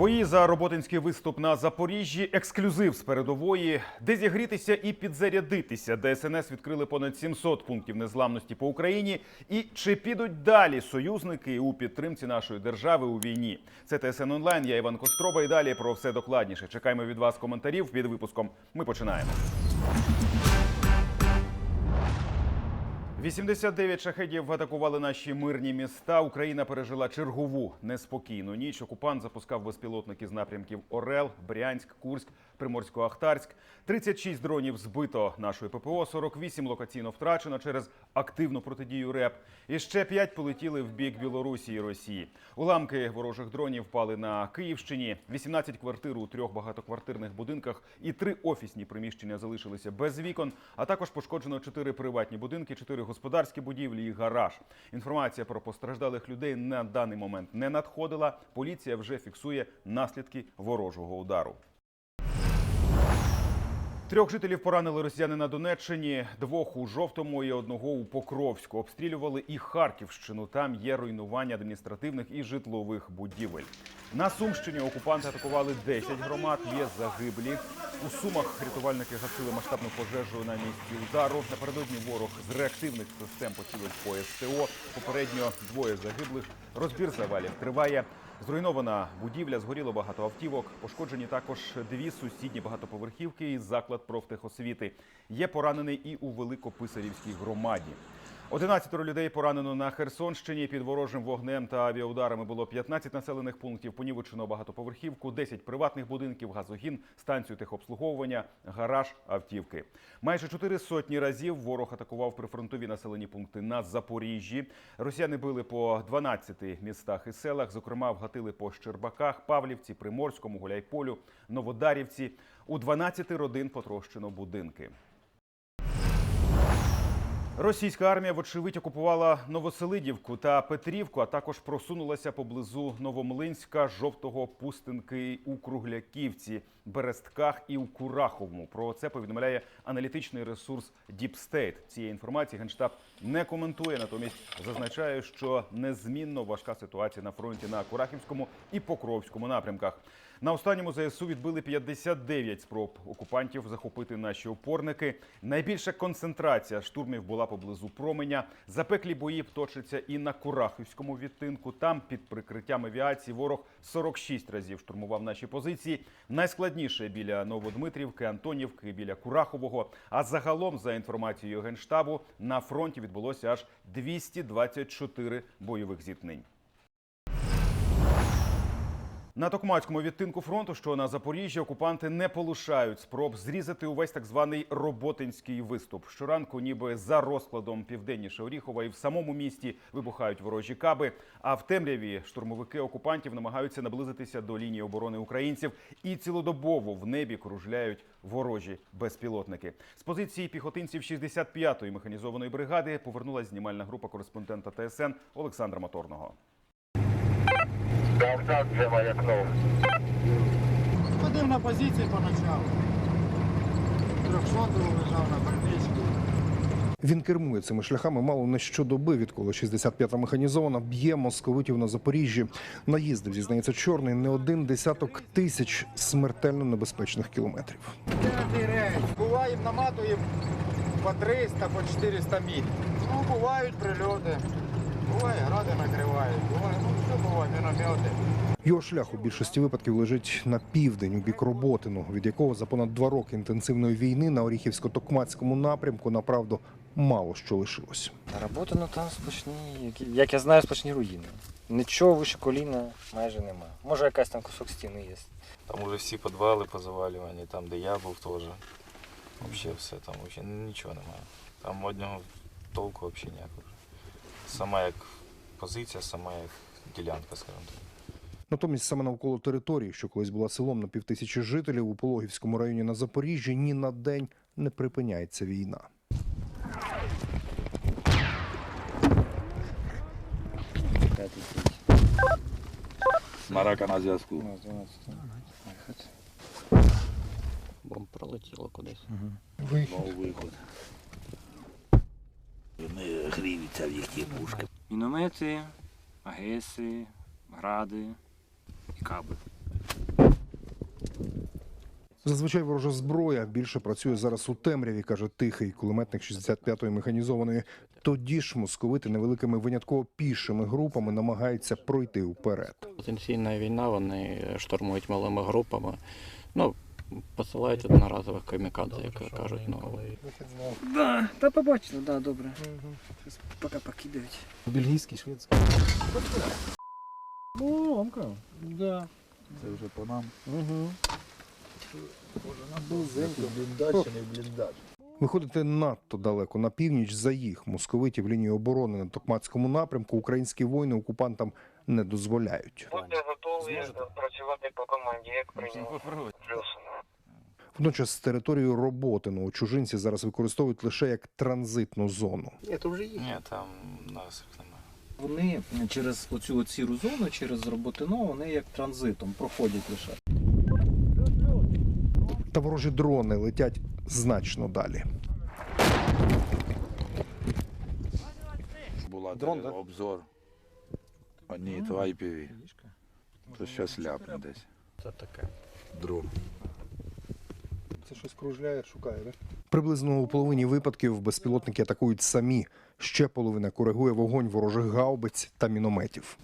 Бої за роботинський виступ на Запоріжжі, ексклюзив з передової, де зігрітися і підзарядитися. ДСНС відкрили понад 700 пунктів незламності по Україні. І чи підуть далі союзники у підтримці нашої держави у війні? Це ТСН онлайн. Я Іван Костроба. І далі про все докладніше. Чекаємо від вас коментарів під випуском. Ми починаємо. 89 шахедів атакували наші мирні міста. Україна пережила чергову неспокійну ніч. Окупант запускав безпілотники з напрямків Орел, Брянськ, Курськ, Приморсько-Ахтарськ. 36 дронів збито нашою ППО, 48 локаційно втрачено через активну протидію РЕП. І ще 5 полетіли в бік Білорусі і Росії. Уламки ворожих дронів впали на Київщині. 18 квартир у трьох багатоквартирних будинках і три офісні приміщення залишилися без вікон. А також пошкоджено 4 приватні будинки, 4 господарські будівлі і гараж. Інформація про постраждалих людей на даний момент не надходила. Поліція вже фіксує наслідки ворожого удару. Трьох жителів поранили росіяни на Донеччині, двох у жовтому і одного у Покровську. Обстрілювали і Харківщину. Там є руйнування адміністративних і житлових будівель. На Сумщині окупанти атакували 10 громад. Є загиблі. У Сумах рятувальники гасили масштабну пожежу на місці удару. Напередодні ворог з реактивних систем поцілив по СТО. Попередньо двоє загиблих. Розбір завалів триває. Зруйнована будівля, згоріло багато автівок. Пошкоджені також дві сусідні багатоповерхівки і заклад профтехосвіти. Є поранений і у Великописарівській громаді. 11 людей поранено на Херсонщині. Під ворожим вогнем та авіаударами було 15 населених пунктів. Понівечено багатоповерхівку, 10 приватних будинків, газогін, станцію техобслуговування, гараж, автівки. Майже чотири сотні разів ворог атакував прифронтові населені пункти на Запоріжжі. Росіяни били по 12 містах і селах. Зокрема, вгатили по Щербаках, Павлівці, Приморському, Гуляйполю, Новодарівці. У 12 родин потрощено будинки. Російська армія, вочевидь, окупувала Новоселидівку та Петрівку, а також просунулася поблизу Новомлинська, Жовтого, Пустинки у Кругляківці, Берестках і у Кураховому. Про це повідомляє аналітичний ресурс State. Цієї інформації генштаб не коментує, натомість зазначає, що незмінно важка ситуація на фронті на Курахівському і Покровському напрямках. На останньому ЗСУ відбили 59 спроб окупантів захопити наші опорники. Найбільша концентрація штурмів була поблизу променя. Запеклі бої точаться і на Курахівському відтинку. Там під прикриттям авіації ворог 46 разів штурмував наші позиції. Найскладніше біля Новодмитрівки, Антонівки, біля Курахового. А загалом, за інформацією генштабу, на фронті відбулося аж 224 бойових зіткнень. На Токмацькому відтинку фронту, що на Запоріжжі, окупанти не полишають спроб зрізати увесь так званий роботинський виступ. Щоранку, ніби за розкладом південніше Оріхова, і в самому місті вибухають ворожі каби. А в темряві штурмовики окупантів намагаються наблизитися до лінії оборони українців і цілодобово в небі кружляють ворожі безпілотники. З позиції піхотинців 65-ї механізованої бригади повернулася знімальна група кореспондента ТСН Олександра Моторного. Давзак вже маякнув. Ходив на позиції поначалу. Трьохсотий лежав на передичці. Він кермує цими шляхами мало не щодоби, відколи 65-та механізована б'є московитів на Запоріжжі. Наїздив, зізнається, чорний не один десяток тисяч смертельно небезпечних кілометрів. П'ятий рейс. Буваємо, наматуємо по 300, по 400 міль. Ну, бувають прильоти. Буває, гради накривають. Буває, ну все буває, міномети. Його шлях у більшості випадків лежить на південь, у бік Роботину, від якого за понад два роки інтенсивної війни на Оріхівсько-Токмацькому напрямку направду мало що лишилось. Робота ну там сплошні, як, я знаю, сплошні руїни. Нічого вище коліна майже нема. Може якась там кусок стіни є. Там уже всі підвали позавалювані, там де я був теж. Взагалі все, там вообще нічого немає. Там одного толку взагалі ніякого. Сама як позиція, сама як ділянка, скажімо так. Натомість саме навколо території, що колись була селом на півтисячі жителів у Пологівському районі на Запоріжжі, ні на день не припиняється війна. Марака на зв'язку. 12. Виход. Бомб пролетіло кудись. Мов виход. Вони гріються в їхні пушки. Міномети, агеси, гради і каби. Зазвичай ворожа зброя більше працює зараз у темряві, каже тихий кулеметник 65-ї механізованої. Тоді ж московити невеликими винятково пішими групами намагаються пройти вперед. Потенційна війна, вони штурмують малими групами. Ну, посилають одноразових камікадзе, як кажуть. Ну, Да, та побачили, да, добре. Щас поки покидають. Бельгійський, шведський. Ну. Да. Це вже по нам. Угу. Бліндаж чи не бліндаж? Виходити надто далеко на північ за їх московитів лінію оборони на Токмацькому напрямку українські воїни окупантам не дозволяють. Будьте готові працювати по команді, як прийняв. Плюс. Водночас територію Роботиного чужинці зараз використовують лише як транзитну зону. Ні, то вже їх. Ні, там насих немає. Вони через оцю сіру зону, через роботино, вони як транзитом проходять лише. Та ворожі дрони летять значно далі. Була Дрон, де да? обзор. А ні, то IPV. То щось ляпне десь. Це таке. Дрон. Це щось кружляє, шукає, так? Приблизно у половині випадків безпілотники атакують самі. Ще половина коригує вогонь ворожих гаубиць та мінометів.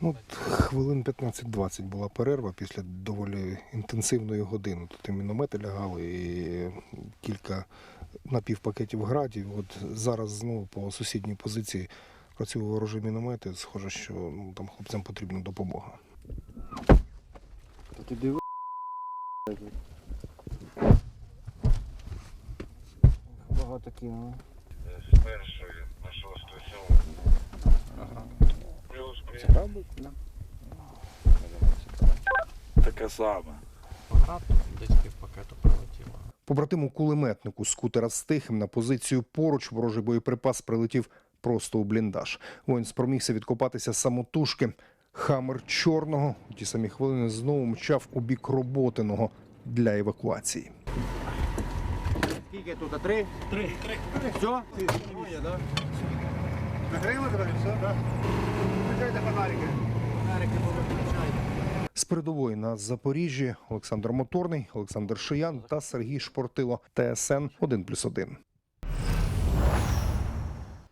Ну, от хвилин 15-20 була перерва після доволі інтенсивної години. Тут і міномети лягали, і кілька напівпакетів градів. От зараз знову по сусідній позиції працюють ворожі міномети. Схоже, що ну, там хлопцям потрібна допомога. Та ти диви. Багато кинули. З першої на шосту сьому. Плюс прийняв. Таке саме. Багато, десь півпакету прилетіло. Побратиму кулеметнику скутера з тихим на позицію поруч ворожий боєприпас прилетів просто у бліндаж. Воїн спромігся відкопатися самотужки. Хамер чорного у ті самі хвилини знову мчав у бік роботиного для евакуації. Скільки тут? Три? Три. Три. Все? да? Нагрили тебе? Все, так? Включайте фонарики. Фонарики повиключайте. З передової на Запоріжжі Олександр Моторний, Олександр Шиян та Сергій Шпортило. ТСН 1+,1.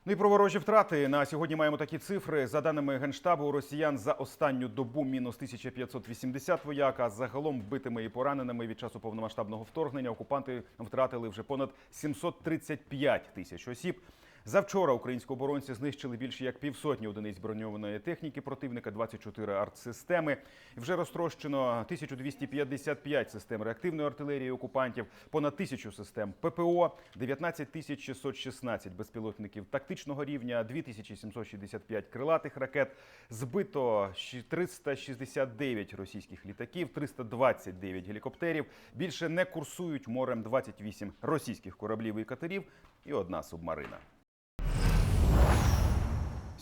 Ну і про ворожі втрати на сьогодні маємо такі цифри. За даними генштабу, росіян за останню добу мінус 1580 вояк. А загалом вбитими і пораненими від часу повномасштабного вторгнення окупанти втратили вже понад 735 тисяч осіб. Завчора українські оборонці знищили більше як півсотні одиниць броньованої техніки противника, 24 артсистеми. Вже розтрощено 1255 систем реактивної артилерії окупантів, понад тисячу систем ППО, 19 тисяч 616 безпілотників тактичного рівня, 2765 крилатих ракет. Збито щ- 369 російських літаків, 329 гелікоптерів. Більше не курсують морем 28 російських кораблів і катерів і одна субмарина.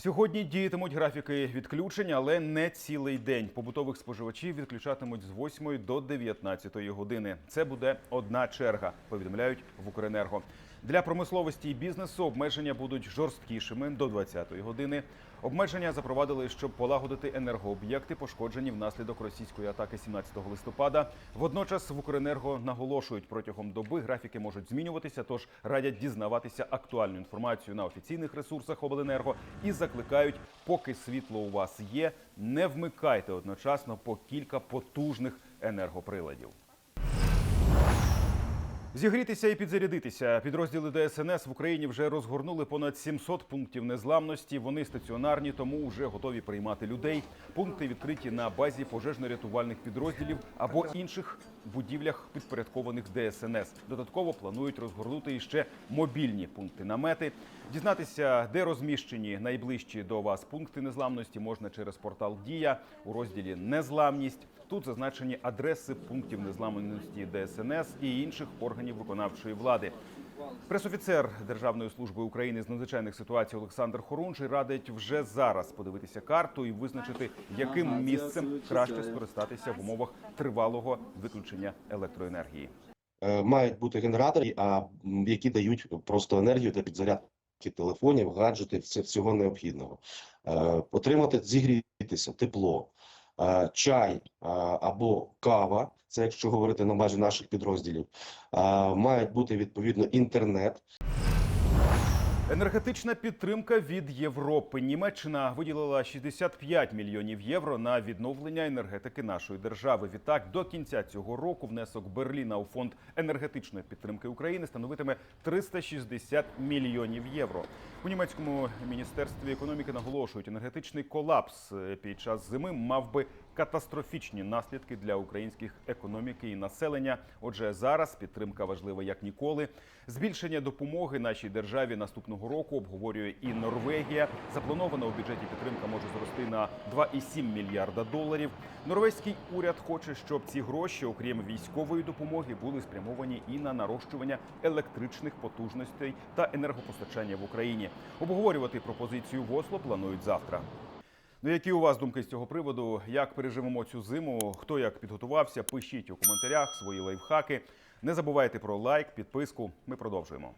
Сьогодні діятимуть графіки відключень, але не цілий день. Побутових споживачів відключатимуть з 8 до 19 години. Це буде одна черга, повідомляють в Укренерго. Для промисловості і бізнесу обмеження будуть жорсткішими до 20 години. Обмеження запровадили, щоб полагодити енергооб'єкти, пошкоджені внаслідок російської атаки 17 листопада. Водночас в Укренерго наголошують, протягом доби графіки можуть змінюватися, тож радять дізнаватися актуальну інформацію на офіційних ресурсах обленерго і закликають, поки світло у вас є, не вмикайте одночасно по кілька потужних енергоприладів. Зігрітися і підзарядитися. Підрозділи ДСНС в Україні вже розгорнули понад 700 пунктів незламності. Вони стаціонарні, тому вже готові приймати людей. Пункти відкриті на базі пожежно-рятувальних підрозділів або інших будівлях, підпорядкованих ДСНС. Додатково планують розгорнути іще мобільні пункти намети. Дізнатися, де розміщені найближчі до вас пункти незламності, можна через портал Дія у розділі Незламність. Тут зазначені адреси пунктів незламності ДСНС і інших органів виконавчої влади. Пресофіцер Державної служби України з надзвичайних ситуацій Олександр Хорунжий радить вже зараз подивитися карту і визначити, яким місцем краще скористатися в умовах тривалого виключення електроенергії. Е, мають бути генератори, а які дають просто енергію для підзарядки телефонів, гаджетів, всього необхідного. Е, Отримати, зігрітися, тепло. Чай або кава, це якщо говорити на базі наших підрозділів, мають бути відповідно інтернет, Енергетична підтримка від Європи. Німеччина виділила 65 мільйонів євро на відновлення енергетики нашої держави. Відтак, до кінця цього року внесок Берліна у фонд енергетичної підтримки України становитиме 360 мільйонів євро. У німецькому міністерстві економіки наголошують, енергетичний колапс е, під час зими мав би катастрофічні наслідки для українських економіки і населення. Отже, зараз підтримка важлива як ніколи. Збільшення допомоги нашій державі наступного року обговорює і Норвегія. Запланована у бюджеті підтримка може зрости на 2,7 мільярда доларів. Норвезький уряд хоче, щоб ці гроші, окрім військової допомоги, були спрямовані і на нарощування електричних потужностей та енергопостачання в Україні. Обговорювати пропозицію в Осло планують завтра. Ну, які у вас думки з цього приводу? Як переживемо цю зиму? Хто як підготувався? Пишіть у коментарях свої лайфхаки. Не забувайте про лайк, підписку. Ми продовжуємо.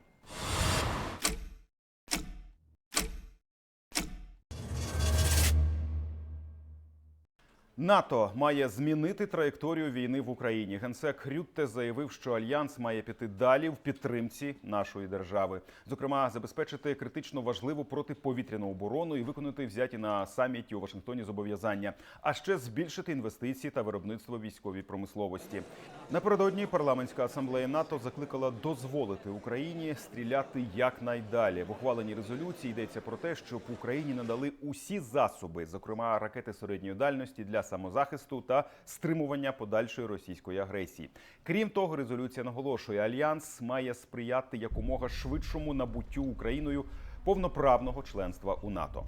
НАТО має змінити траєкторію війни в Україні. Генсек Рютте заявив, що альянс має піти далі в підтримці нашої держави, зокрема, забезпечити критично важливу протиповітряну оборону і виконати взяті на саміті у Вашингтоні зобов'язання, а ще збільшити інвестиції та виробництво військовій промисловості. Напередодні парламентська асамблея НАТО закликала дозволити Україні стріляти якнайдалі. В ухваленій резолюції йдеться про те, щоб Україні надали усі засоби, зокрема ракети середньої дальності для самозахисту та стримування подальшої російської агресії. Крім того, резолюція наголошує, альянс має сприяти якомога швидшому набуттю Україною повноправного членства у НАТО.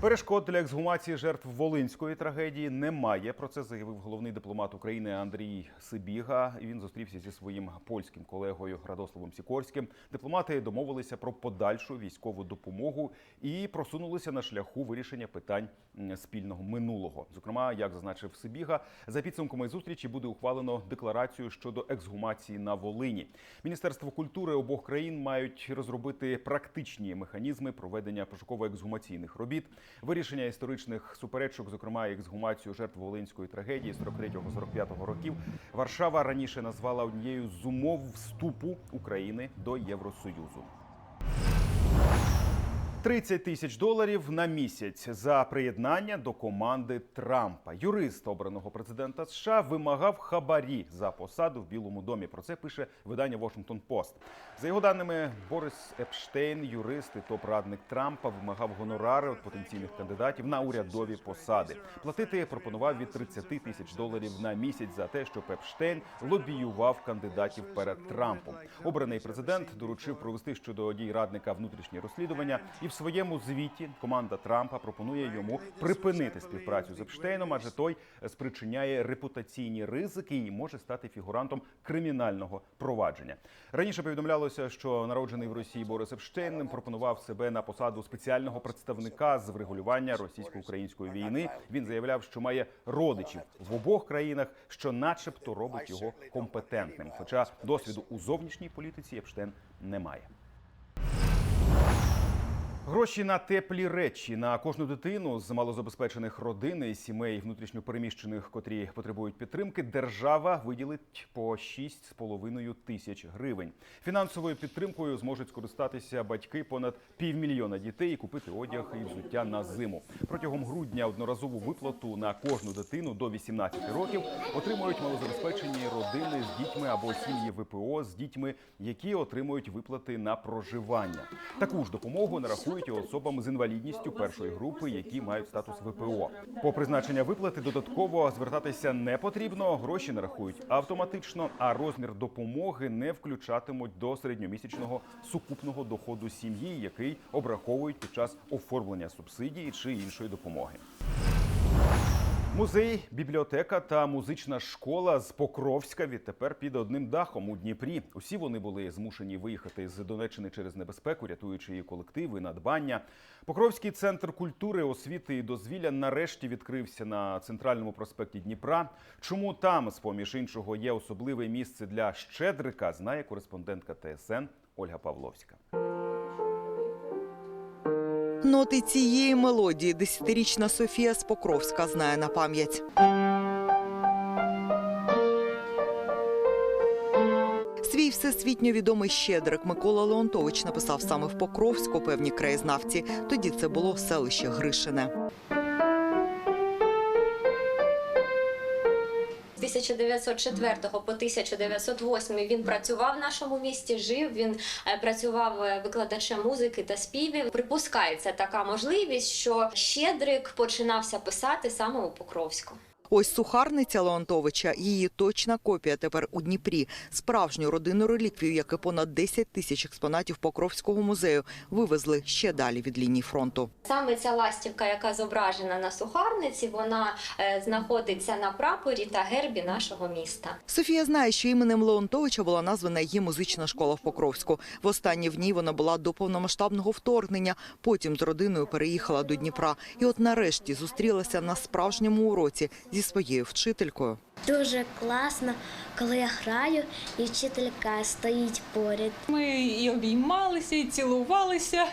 Перешкод для ексгумації жертв волинської трагедії немає. Про це заявив головний дипломат України Андрій Сибіга. Він зустрівся зі своїм польським колегою Радославом Сікорським. Дипломати домовилися про подальшу військову допомогу і просунулися на шляху вирішення питань спільного минулого. Зокрема, як зазначив Сибіга, за підсумками зустрічі буде ухвалено декларацію щодо ексгумації на Волині. Міністерство культури обох країн мають розробити практичні механізми проведення пошуково-ексгумаційних робіт, вирішення історичних суперечок, зокрема ексгумацію жертв волинської трагедії 43-45 років. Варшава раніше назвала однією з умов вступу України до Євросоюзу. 30 тисяч доларів на місяць за приєднання до команди Трампа. Юрист обраного президента США вимагав хабарі за посаду в Білому домі. Про це пише видання Washington Post. За його даними, Борис Епштейн, юрист і топ-радник Трампа, вимагав гонорари від потенційних кандидатів на урядові посади. Платити пропонував від 30 тисяч доларів на місяць за те, щоб Епштейн лобіював кандидатів перед Трампом. Обраний президент доручив провести щодо дій радника внутрішні розслідування, і в своєму звіті команда Трампа пропонує йому припинити співпрацю з Епштейном, адже той спричиняє репутаційні ризики і може стати фігурантом кримінального провадження. Раніше повідомлялося, що народжений в Росії Борис Епштейн пропонував себе на посаду спеціального представника з врегулювання російсько-української війни. Він заявляв, що має родичів в обох країнах, що, начебто, робить його компетентним. Хоча досвіду у зовнішній політиці Епштейн не має. Гроші на теплі речі на кожну дитину з малозабезпечених родин сімей внутрішньопереміщених, котрі потребують підтримки, держава виділить по 6,5 тисяч гривень. Фінансовою підтримкою зможуть скористатися батьки понад півмільйона дітей і купити одяг і взуття на зиму. Протягом грудня одноразову виплату на кожну дитину до 18 років отримують малозабезпечені родини з дітьми або сім'ї ВПО з дітьми, які отримують виплати на проживання. Таку ж допомогу нарахують і особам з інвалідністю першої групи, які мають статус ВПО. По призначення виплати додатково звертатися не потрібно. Гроші нарахують автоматично, а розмір допомоги не включатимуть до середньомісячного сукупного доходу сім'ї, який обраховують під час оформлення субсидії чи іншої допомоги. Музей, бібліотека та музична школа з Покровська відтепер під одним дахом у Дніпрі. Усі вони були змушені виїхати з Донеччини через небезпеку, рятуючи її колективи, надбання. Покровський центр культури, освіти і дозвілля нарешті відкрився на центральному проспекті Дніпра. Чому там, з поміж іншого, є особливе місце для щедрика, знає кореспондентка ТСН Ольга Павловська. Ноти цієї мелодії десятирічна Софія з Покровська знає на пам'ять. Свій всесвітньо відомий щедрик Микола Леонтович написав саме в Покровську певні краєзнавці. Тоді це було селище Гришине. 1904 по 1908 він працював в нашому місті, жив. Він е, працював е, викладачем музики та співів. Припускається така можливість, що Щедрик починався писати саме у Покровську. Ось сухарниця Леонтовича, її точна копія тепер у Дніпрі. Справжню родинну реліквію, як і понад 10 тисяч експонатів Покровського музею, вивезли ще далі від лінії фронту. Саме ця ластівка, яка зображена на сухарниці, вона е, знаходиться на прапорі та гербі нашого міста. Софія знає, що іменем Леонтовича була названа її музична школа в Покровську. Востаннє в ній вона була до повномасштабного вторгнення. Потім з родиною переїхала до Дніпра. І от нарешті зустрілася на справжньому уроці зі своєю вчителькою. Дуже класно, коли я граю, і вчителька стоїть поряд. Ми і обіймалися, і цілувалися,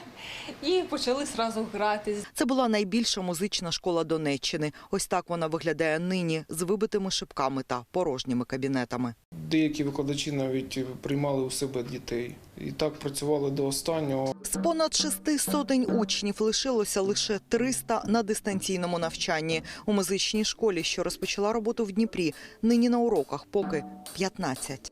і почали зразу грати. Це була найбільша музична школа Донеччини. Ось так вона виглядає нині з вибитими шибками та порожніми кабінетами. Деякі викладачі навіть приймали у себе дітей і так працювали до останнього. З понад шести сотень учнів лишилося лише 300 на дистанційному навчанні. У музичній школі, що розпочала роботу в Дніпрі, нині на уроках поки 15.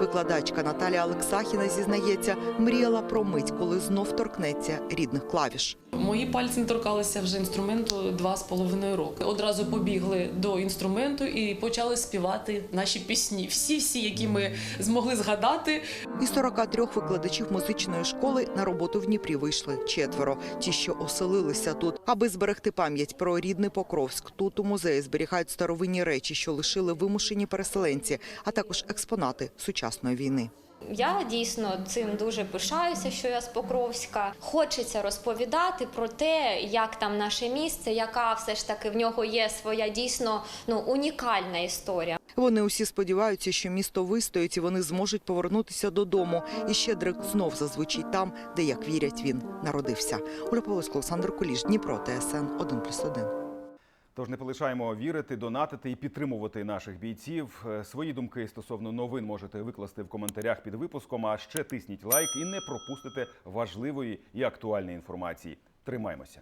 Викладачка Наталія Олексахіна зізнається, мріяла про мить, коли знов торкнеться рідних клавіш. Мої пальці не торкалися вже інструменту два з половиною роки. Одразу побігли до інструменту і почали співати наші пісні. Всі, всі, які ми змогли згадати. Із 43 викладачів музичної школи на роботу в Дніпрі вийшли четверо. Ті, що оселилися тут, аби зберегти пам'ять про рідний Покровськ. Тут у музеї зберігають старовинні речі, що лишили вимушені переселенці, а також експонати сучасної війни. Я дійсно цим дуже пишаюся, що я з Покровська. Хочеться розповідати про те, як там наше місце, яка все ж таки в нього є своя дійсно ну унікальна історія. Вони усі сподіваються, що місто вистоїть і вони зможуть повернутися додому. І щедрик знов зазвучить там, де, як вірять, він народився. Оля Павловська, Олександр Куліш, Дніпро, ТСН 1+,1. Тож не полишаємо вірити, донатити і підтримувати наших бійців. Е, Свої думки стосовно новин можете викласти в коментарях під випуском. А ще тисніть лайк і не пропустите важливої і актуальної інформації. Тримаймося.